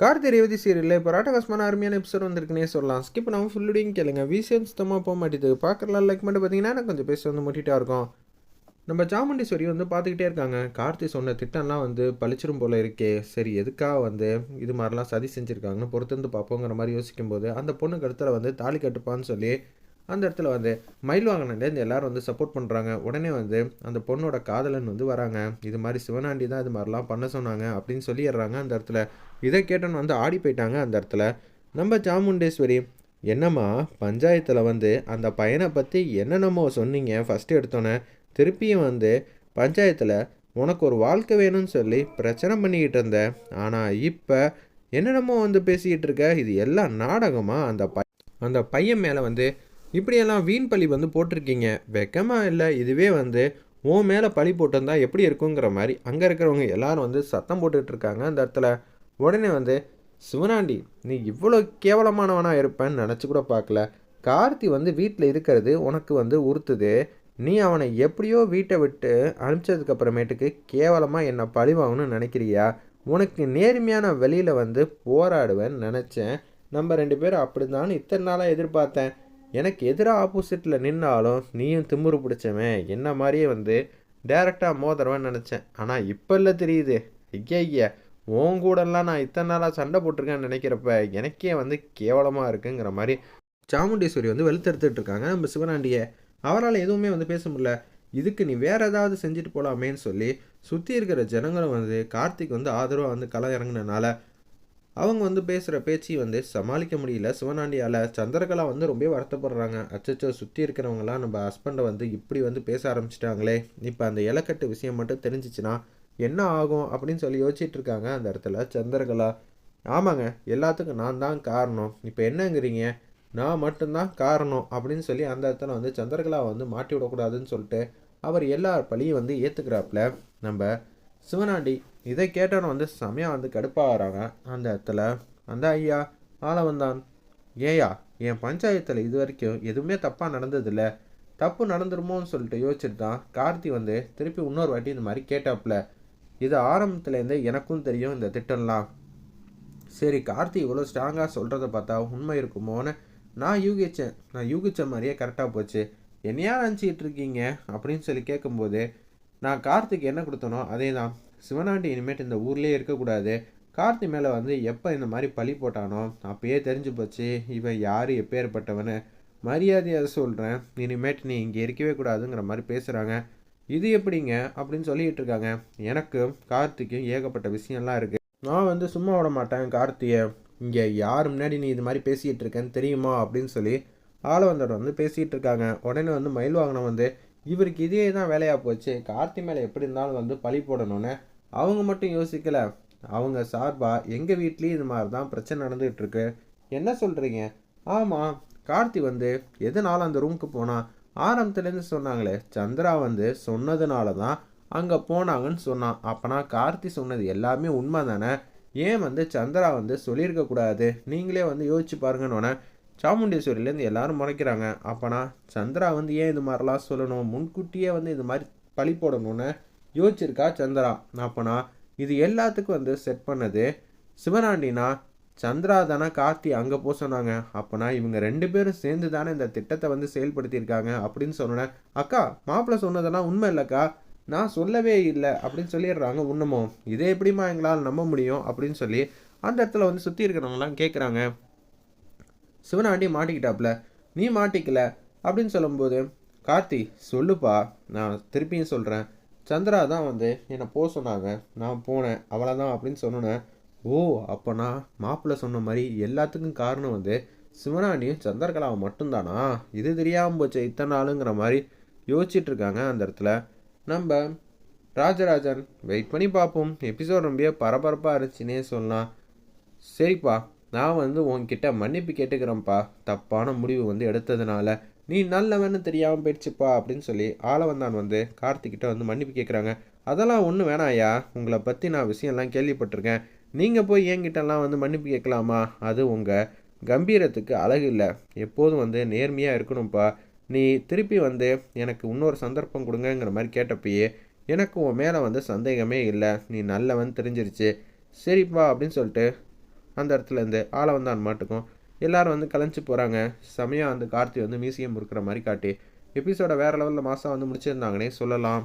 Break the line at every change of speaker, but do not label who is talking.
கார்த்தி ரேவதி சீரியலில் இப்போ ராட்டகாசமான அருமையான எபிசோட் வந்திருக்குன்னே சொல்லலாம். ஸ்கிப் நம்ம ஃபுல்லுடையும் கேளுங்க. விஷயம் சுத்தமாக போக மாட்டேது. பார்க்குறலாம் லைக் மட்டும் பார்த்தீங்கன்னா எனக்கு கொஞ்சம் பேச வந்து முட்டிட்டா இருக்கும். நம்ம சாமுண்டீஸ்வரி வந்து பார்த்துக்கிட்டே இருக்காங்க. கார்த்தி சொன்ன திட்டம்லாம் வந்து பளிச்சிரும் போல இருக்கே. சரி எதுக்காக வந்து இது மாதிரிலாம் சதி செஞ்சுருக்காங்கன்னு பொறுத்திருந்து பார்ப்போங்கிற மாதிரி யோசிக்கும்போது அந்த பொண்ணு கருத்தில் வந்து தாலி கட்டுப்பான்னு சொல்லி அந்த இடத்துல வந்து மயில் வாங்கினேன் எல்லாரும் வந்து சப்போர்ட் பண்ணுறாங்க உடனே வந்து அந்த பொண்ணோட காதலன் வந்து வராங்க. இது மாதிரி சிவனாண்டி தான் இது மாதிரிலாம் பண்ண சொன்னாங்க அப்படின்னு சொல்லிடுறாங்க அந்த இடத்துல. இதை கேட்டோன்னு வந்து ஆடி போயிட்டாங்க அந்த இடத்துல. நம்ம சாமுண்டேஸ்வரி என்னம்மா பஞ்சாயத்தில் வந்து அந்த பையனை பற்றி என்னென்னமோ சொன்னீங்க ஃபஸ்ட்டு எடுத்தோன்னே திருப்பியும் வந்து பஞ்சாயத்தில் உனக்கு ஒரு வாழ்க்கை வேணும்னு சொல்லி பிரச்சனை பண்ணிக்கிட்டு இருந்தேன் ஆனால் இப்போ என்னென்னமோ வந்து பேசிக்கிட்டு இருக்க. இது எல்லாம் நாடகமாக அந்த பை அந்த பையன் மேலே வந்து இப்படியெல்லாம் வீண் பழி வந்து போட்டிருக்கீங்க. வெக்கமாக இல்லை இதுவே வந்து உன் மேலே பழி போட்டிருந்தா எப்படி இருக்குங்கிற மாதிரி அங்கே இருக்கிறவங்க எல்லாரும் வந்து சத்தம் போட்டுட்ருக்காங்க அந்த இடத்துல. உடனே வந்து சிவனாண்டி நீ இவ்வளோ கேவலமானவனாக இருப்பேன்னு நினச்சி கூட பார்க்கல. கார்த்தி வந்து வீட்டில் இருக்கிறது உனக்கு வந்து உறுத்துது. நீ அவனை எப்படியோ வீட்டை விட்டு அனுப்பிச்சதுக்கப்புறமேட்டுக்கு கேவலமாக என்னை பழிவாங்கணும்னு நினைக்கிறியா? உனக்கு நேர்மையான வெளியில் வந்து போராடுவேன்னு நினச்சேன். நம்ம ரெண்டு பேரும் அப்படி தான் இத்தனை நாளாக எதிர்பார்த்தேன். எனக்கு எதிராக ஆப்போசிட்டில் நின்னாலும் நீயும் திமுரு பிடிச்சவன். என்ன மாதிரியே வந்து டேரெக்டாக மோதரவன் நினச்சேன். ஆனால் இப்போ இல்லை தெரியுது. ஐயா ஐயா உன் கூடலாம் நான் இத்தனை நாளாக சண்டை போட்டிருக்கேன்னு நினைக்கிறப்ப எனக்கே வந்து கேவலமாக இருக்குங்கிற மாதிரி சாமுண்டீஸ்வரி வந்து வெளுத்தெடுத்துட்டு இருக்காங்க. நம்ம சிவனாண்டியை அவரால் எதுவுமே வந்து பேச முடியல. இதுக்கு நீ வேறு ஏதாவது செஞ்சுட்டு போகலாமேன்னு சொல்லி சுற்றி இருக்கிற ஜனங்களும் வந்து கார்த்திக் வந்து ஆதரவாக வந்து களை இறங்கினால அவங்க வந்து பேசுகிற பேச்சு வந்து சமாளிக்க முடியல. சிவனாண்டியால் சந்திரகலா வந்து ரொம்ப வருத்தப்படுறாங்க. அச்சச்சோ சுற்றி இருக்கிறவங்களாம் நம்ம ஹஸ்பண்டை வந்து இப்படி வந்து பேச ஆரம்பிச்சிட்டாங்களே. இப்போ அந்த இலக்கட்டு விஷயம் மட்டும் தெரிஞ்சிச்சுன்னா என்ன ஆகும் அப்படின்னு சொல்லி யோசிச்சுட்டு இருக்காங்க அந்த இடத்துல சந்திரகலா. ஆமாங்க எல்லாத்துக்கும் நான் தான் காரணம். இப்போ என்னங்கிறீங்க? நான் மட்டும்தான் காரணம் அப்படின்னு சொல்லி அந்த இடத்துல வந்து சந்திரகலா வந்து மாட்டி விடக்கூடாதுன்னு சொல்லிட்டு அவர் எல்லார் பழியும் வந்து ஏற்றுக்கிறாப்புல நம்ம சிவனாண்டி இதை கேட்டவன் வந்து செமையாக வந்து கடுப்பாகிறாங்க. அந்த இடத்துல அந்த ஐயா ஆள வந்தான் ஏயா என் பஞ்சாயத்தில் இது வரைக்கும் எதுவுமே தப்பாக நடந்ததில்ல. தப்பு நடந்துருமோன்னு சொல்லிட்டு யோசிச்சுட்டு தான் கார்த்தி வந்து திருப்பி இன்னொரு வாட்டி இந்த மாதிரி கேட்டாப்புல. இது ஆரம்பத்துலேருந்தே எனக்கும் தெரியும் இந்த திட்டம்லாம். சரி கார்த்தி இவ்வளோ ஸ்ட்ராங்காக சொல்கிறத பார்த்தா உண்மை இருக்குமோன்னு நான் யூகிச்சேன். நான் யூகிச்ச மாதிரியே கரெக்டாக போச்சு. என்னையா நினச்சிக்கிட்டு இருக்கீங்க? அப்படின்னு சொல்லி கேட்கும்போது நான் கார்த்திக்கு என்ன கொடுத்தனோ அதே தான் சிவனாண்டி இனிமேட்டு இந்த ஊர்லேயே இருக்கக்கூடாது. கார்த்தி மேலே வந்து எப்போ இந்த மாதிரி பழி போட்டானோ அப்பயே தெரிஞ்சு போச்சு இவன் யார் எப்பேற்பட்டவனு மரியாதையாக சொல்கிறேன் இனிமேட்டு நீ இங்கே இருக்கவே கூடாதுங்கிற மாதிரி பேசுகிறாங்க இது எப்படிங்க? அப்படின்னு சொல்லிகிட்டு இருக்காங்க. எனக்கும் கார்த்திக்கும் ஏகப்பட்ட விஷயம்லாம் இருக்குது நான் வந்து சும்மா விட மாட்டேன் கார்த்தியை. இங்கே யார் முன்னாடி நீ இது மாதிரி பேசிகிட்டு இருக்கேன்னு தெரியுமா? அப்படின்னு சொல்லி ஆளவந்தர் வந்து பேசிகிட்டு இருக்காங்க. உடனே வந்து மயில் வாங்கின வந்து இவருக்கு இதே தான் வேலையாக போச்சு. கார்த்தி மேலே எப்படி இருந்தாலும் வந்து பழி போடணும்னு அவங்க மட்டும் யோசிக்கலை. அவங்க சார்பாக எங்கள் வீட்லேயும் இது மாதிரி தான் பிரச்சனை நடந்துகிட்ருக்கு என்ன சொல்கிறீங்க ஆமாம் கார்த்தி வந்து எதனால் அந்த ரூமுக்கு போனால் ஆரம்பத்துலேருந்து சொன்னாங்களே சந்திரா வந்து சொன்னதுனால தான் அங்கே போனாங்கன்னு சொன்னான். அப்போனா கார்த்தி சொன்னது எல்லாமே உண்மை தானே ஏன் வந்து சந்திரா வந்து சொல்லியிருக்கக்கூடாது நீங்களே வந்து யோசிச்சு பாருங்கன்னொன்னே சாமுண்டேஸ்வரியிலேருந்து எல்லாரும் முறைக்கிறாங்க. அப்போனா சந்திரா வந்து ஏன் இது மாதிரிலாம் சொல்லணும்? முன்கூட்டியே வந்து இது மாதிரி பழி போடணும்னு யோசிச்சிருக்கா சந்திரா? அப்போனா இது எல்லாத்துக்கும் வந்து செட் பண்ணது சிவனாண்டினா சந்திரா தானே கார்த்தி அங்கே போக சொன்னாங்க. அப்போனா இவங்க ரெண்டு பேரும் சேர்ந்து தானே இந்த திட்டத்தை வந்து செயல்படுத்தியிருக்காங்க அப்படின்னு சொன்னேன் அக்கா மாப்பிள்ளை சொன்னதெல்லாம் உண்மை இல்லைக்கா. நான் சொல்லவே இல்லை அப்படின்னு சொல்லிடுறாங்க உண்மமோ இதை எப்படிமா எங்களால் நம்ப முடியும்? அப்படின்னு சொல்லி அந்த இடத்துல வந்து சுற்றி இருக்கிறவங்களாம் கேட்குறாங்க சிவனாண்டி மாட்டிக்கிட்டாப்புல நீ மாட்டிக்கல அப்படின்னு சொல்லும்போது கார்த்தி சொல்லுப்பா. நான் திருப்பியும் சொல்கிறேன் சந்திரா தான் வந்து என்னை போக சொன்னாங்க. நான் போனேன். அவ்வளோதான் அப்படின்னு சொன்னேன் ஓ அப்போனா? மாப்பிள்ளை சொன்ன மாதிரி எல்லாத்துக்கும் காரணம் வந்து சிவனாண்டியும் சந்திரகலாவும் மட்டும்தானா? இது தெரியாமல் போச்சு இத்தனை நாளுங்கிற மாதிரி யோசிச்சுட்டு இருக்காங்க அந்த இடத்துல. நம்ம ராஜராஜன் வெயிட் பண்ணி பார்ப்போம். எபிசோட் ரொம்ப பரபரப்பாக இருந்துச்சுன்னே சொல்லலாம். சரிப்பா நான் வந்து உன்கிட்ட மன்னிப்பு கேட்டுக்கிறேன்ப்பா. தப்பான முடிவு வந்து எடுத்ததுனால. நீ நல்லவன்னு தெரியாமல் போயிடுச்சுப்பா அப்படின்னு சொல்லி ஆளவந்தான் வந்து கார்த்திக்கிட்ட வந்து மன்னிப்பு கேட்குறாங்க அதெல்லாம் ஒன்றும் வேணாயா உங்களை பற்றி நான் விஷயம்லாம் கேள்விப்பட்டிருக்கேன். நீங்கள் போய் என்கிட்டலாம் வந்து மன்னிப்பு கேட்கலாமா? அது உங்கள் கம்பீரத்துக்கு அழகு இல்லை. எப்போதும் வந்து நேர்மையாக இருக்கணும்ப்பா. நீ திருப்பி வந்து எனக்கு இன்னொரு சந்தர்ப்பம் கொடுங்கங்கிற மாதிரி கேட்டப்பயே எனக்கு உன் மேலே வந்து சந்தேகமே இல்லை. நீ நல்லவன் தெரிஞ்சிருச்சு. சரிப்பா அப்படின்னு சொல்லிட்டு அந்த இடத்துலேருந்து ஆளை வந்தான் மாட்டுக்கும். எல்லாரும் வந்து கலைஞ்சு போகிறாங்க செமையாக வந்து கார்த்தி வந்து மியூசியம் இருக்கிற மாதிரி காட்டி. எபிசோட வேறு லெவலில் மாதம் வந்து முடிச்சிருந்தாங்கன்னே சொல்லலாம்.